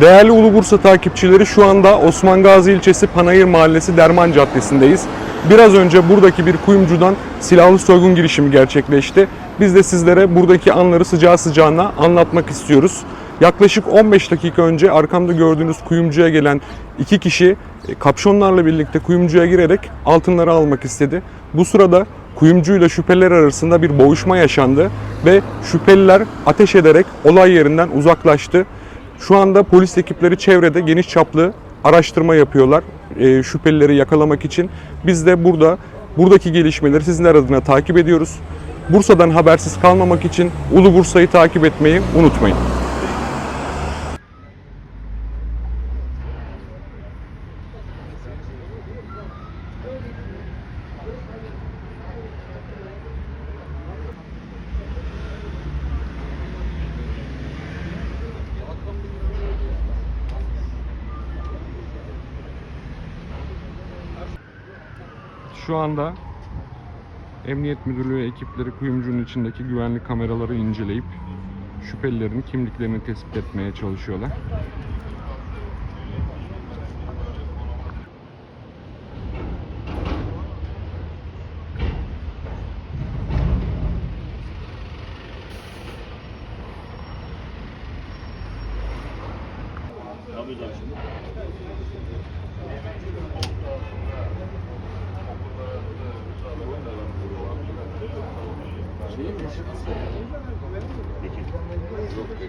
Değerli Ulu Bursa takipçileri şu anda Osman Gazi ilçesi Panayır Mahallesi Derman Caddesi'ndeyiz. Biraz önce buradaki bir kuyumcudan silahlı soygun girişimi gerçekleşti. Biz de sizlere buradaki anları sıcağı sıcağına anlatmak istiyoruz. Yaklaşık 15 dakika önce arkamda gördüğünüz kuyumcuya gelen iki kişi e, kapşonlarla birlikte kuyumcuya girerek altınları almak istedi. Bu sırada kuyumcuyla şüpheliler arasında bir boğuşma yaşandı ve şüpheliler ateş ederek olay yerinden uzaklaştı. Şu anda polis ekipleri çevrede geniş çaplı araştırma yapıyorlar e, şüphelileri yakalamak için. Biz de burada buradaki gelişmeleri sizler adına takip ediyoruz. Bursa'dan habersiz kalmamak için Ulu Bursa'yı takip etmeyi unutmayın. Şu anda Emniyet Müdürlüğü ekipleri kuyumcunun içindeki güvenlik kameraları inceleyip şüphelilerin kimliklerini tespit etmeye çalışıyorlar. Ne yapacağız şimdi? Şey mi?